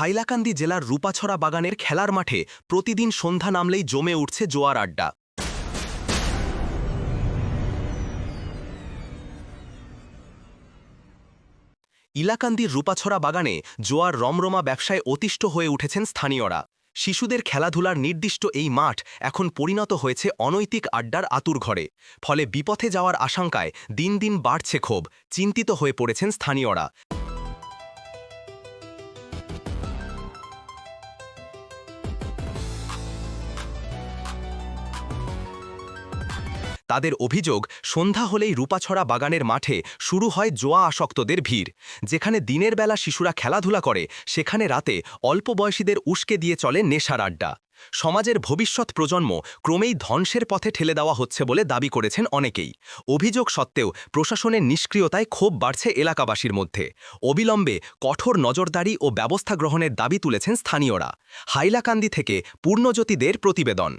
হাইলাকান্দি জেলার রূপাছড়া বাগানের খেলার মাঠে প্রতিদিন সন্ধ্যা নামলেই জমে উঠছে জোয়ার আড্ডা। ইলাকান্দির রূপাছড়া বাগানে জোয়ার রমরমা ব্যবসায় অতিষ্ঠ হয়ে উঠেছেন স্থানীয়রা। শিশুদের খেলাধুলার নির্দিষ্ট এই মাঠ এখন পরিণত হয়েছে অনৈতিক আড্ডার আতুর ঘরে। ফলে বিপথে যাওয়ার আশঙ্কায় দিন দিন বাড়ছে ক্ষোভ, চিন্তিত হয়ে পড়েছেন স্থানীয়রা। তাদের অভিযোগ, সন্ধ্যা হলেই রূপাছড়া বাগানের মাঠে শুরু হয় জোয়া আসক্তদের ভিড়। যেখানে দিনের বেলা শিশুরা খেলাধুলা করে, সেখানে রাতে অল্প বয়সীদের উস্কে দিয়ে চলে নেশার আড্ডা। সমাজের ভবিষ্যৎ প্রজন্ম ক্রমেই ধ্বংসের পথে ঠেলে দেওয়া হচ্ছে বলে দাবি করেছেন অনেকেই। অভিযোগ সত্ত্বেও প্রশাসনের নিষ্ক্রিয়তায় ক্ষোভ বাড়ছে এলাকাবাসীর মধ্যে। অবিলম্বে কঠোর নজরদারি ও ব্যবস্থা গ্রহণের দাবি তুলেছেন স্থানীয়রা। হাইলাকান্দি থেকে পূর্ণজ্যোতিদের প্রতিবেদন।